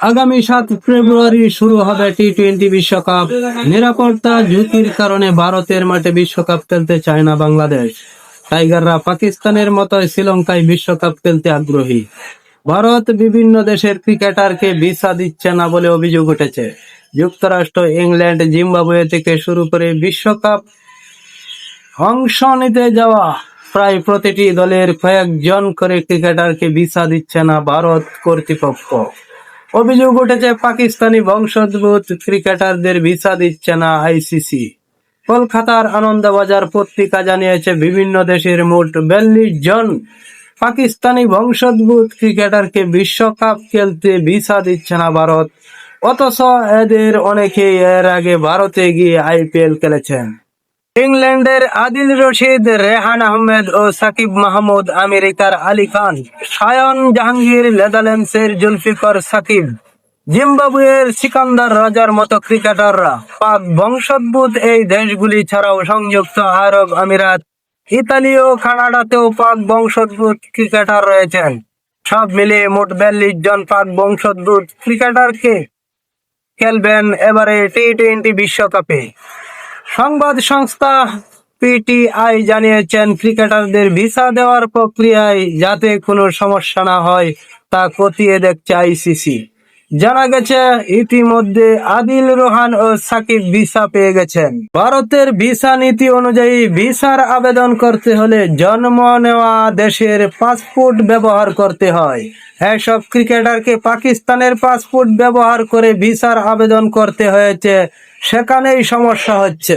আগামী সাত ফেব্রুয়ারি শুরু হবে টি টোয়েন্টি বিশ্বকাপ। নিরাপত্তা ঝুঁকির কারণে ভারতের মাঠে বিশ্বকাপ খেলতে চায় না বাংলাদেশ। টাইগাররা পাকিস্তানের মতো শ্রীলঙ্কায় বিশ্বকাপ খেলতে আগ্রহী। ভারত বিভিন্ন দেশের ক্রিকেটারকে ভিসা দিচ্ছে না বলে অভিযোগ উঠেছে। যুক্তরাষ্ট্র, ইংল্যান্ড, জিম্বাবুয়ে থেকে শুরু করে বিশ্বকাপ অংশ নিতে যাওয়া প্রায় প্রতিটি দলের কয়েকজন করে ক্রিকেটারকে ভিসা দিচ্ছে না ভারত কর্তৃপক্ষ। অভিযোগ উঠেছে, পাকিস্তানি বংশোদ্ভূত ক্রিকেটারদের ভিসা দিচ্ছে না আইসিসি। কলকাতার আনন্দবাজার পত্রিকা জানিয়েছে, বিভিন্ন দেশের মোট বিয়াল্লিশ জন পাকিস্তানি বংশোদ্ভূত ক্রিকেটারকে বিশ্বকাপ খেলতে ভিসা দিচ্ছে না ভারত। অথচ এদের অনেকেই এর আগে ভারতে গিয়ে আইপিএল খেলেছেন। ইংল্যান্ডের আদিল রশিদ, রেহান আহমেদ ও সাকিব মাহমুদ, আমেরিকার আলী খান সায়ন জাহাঙ্গীর, নেদারল্যান্ডসের জুলফিকর সাকিব, জিম্বাবুয়ের সিকান্দার রাজার মতো ক্রিকেটাররা। পাক বংশোদ্ভূত এই দেশগুলি ছাড়াও সংযুক্ত আরব আমিরাত, ইতালি ও কানাডাতেও পাক বংশোদ্ভূত ক্রিকেটার রয়েছেন। সব মিলিয়ে মোট বিয়াল্লিশ জন পাক বংশোদ্ভূত ক্রিকেটারকে খেলবেন এবারে টি টোয়েন্টি বিশ্বকাপে। সংবাদ সংস্থা পিটিআই জানিয়েছেন, ক্রিকেটারদের ভিসা দেওয়ার প্রক্রিয়ায় যাতে কোনো সমস্যা না হয়, তা খতিয়ে দেখছে আইসিসি। জানা গেছে, ইতিমধ্যে আদিল রোহান ও সাকিব ভিসা পেয়ে গেছেন। ভারতের ভিসা নীতি অনুযায়ী ভিসার আবেদন করতে হলে জন্ম নেওয়া দেশের পাসপোর্ট ব্যবহার করতে হয়। এসব ক্রিকেটারকে পাকিস্তানের পাসপোর্ট ব্যবহার করে ভিসার আবেদন করতে হয়েছে, সেখানেই সমস্যা হচ্ছে।